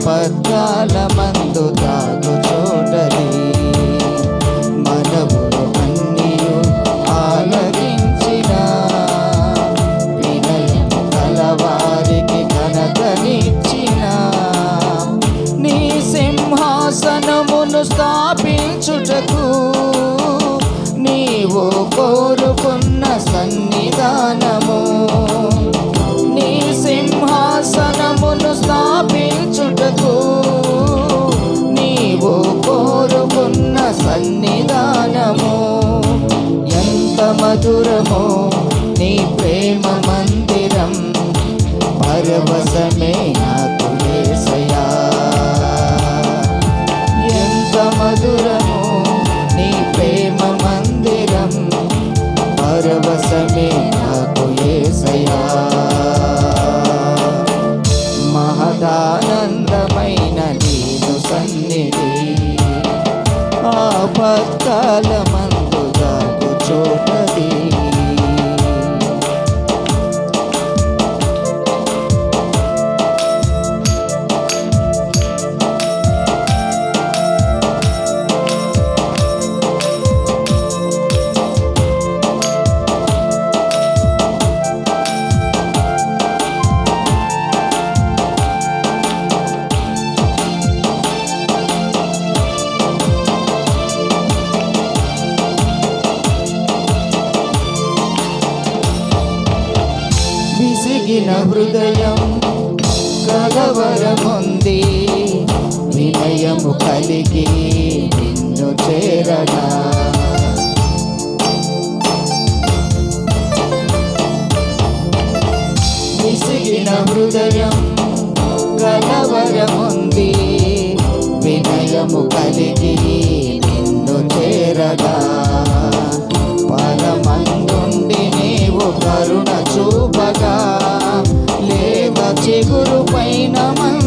apart. ఆపత్కాల దాగు చోటది విసిగిన హృదయం కలవరముంది. వినయము కలిగి నిన్ను చేరగా. విసిగిన హృదయం కలవరముంది. వినయము కలిగి నిన్ను చేరగా. పరమందుండి నీవు కరుణ చూపగా. లేవ మన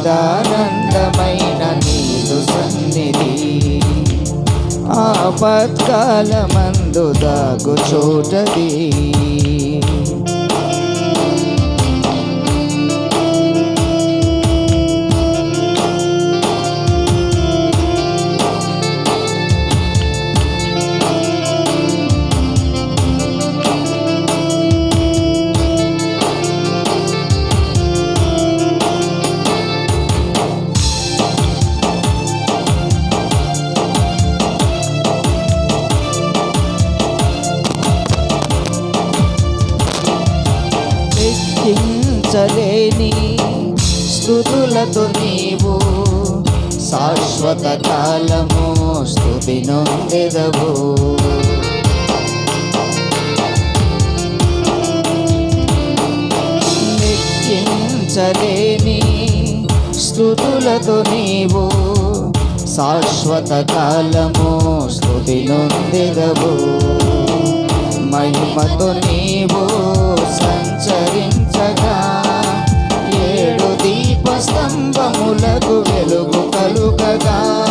సదానందమైన నీదు సన్నిధి. ఆపత్కాలమందు దాగు చోటది లెక్కించలేని స్థుతులతో నీవు శాశ్వత కాలము స్థుతి నొందెదవు లెక్కించలేని స్థుతులతో నీవు శాశ్వత కాలము స్థుతి నొందెదవు మహిమతో నీవు సంచరించగా స్తంభములకు వెలుగు కలుగగా.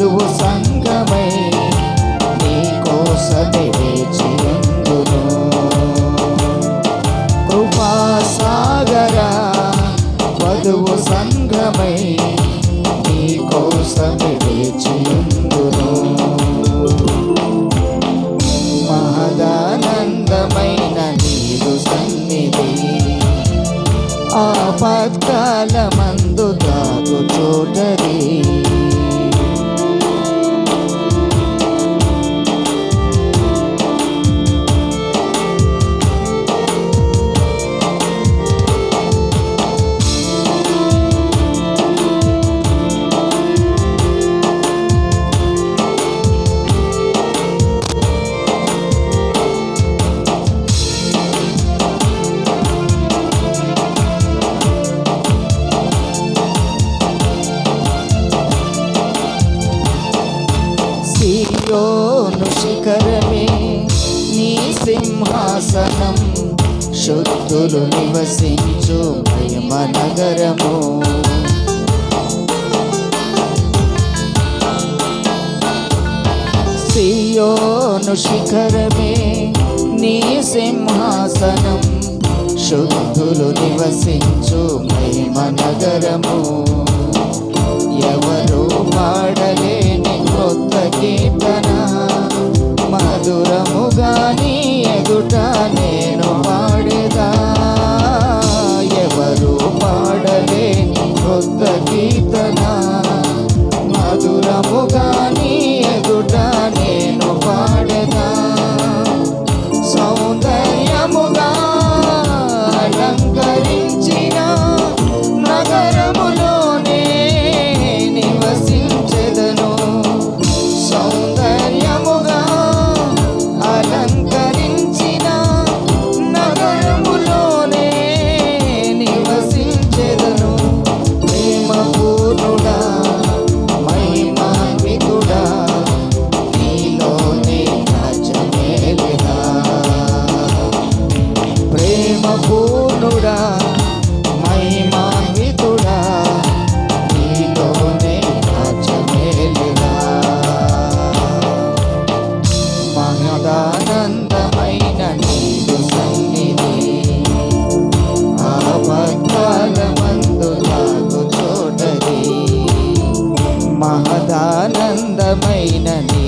సాధువు సంగమై నీ కోసమే వేచి ఎందును వధువు సంగమై నీ కోసమే వేచి ఎందును మహదానందమైన నీదు సన్నిధి ఆపత్కాలమందు దాగు చోట భక్తులు నివసించు ప్రేమ నగరము. సియోను శిఖరమే నీ సింహాసనం. శుద్ధులు నివసించు ప్రేమ నగరము. ఎవరు పాడలేని కొత్త గీత అందమైన నీ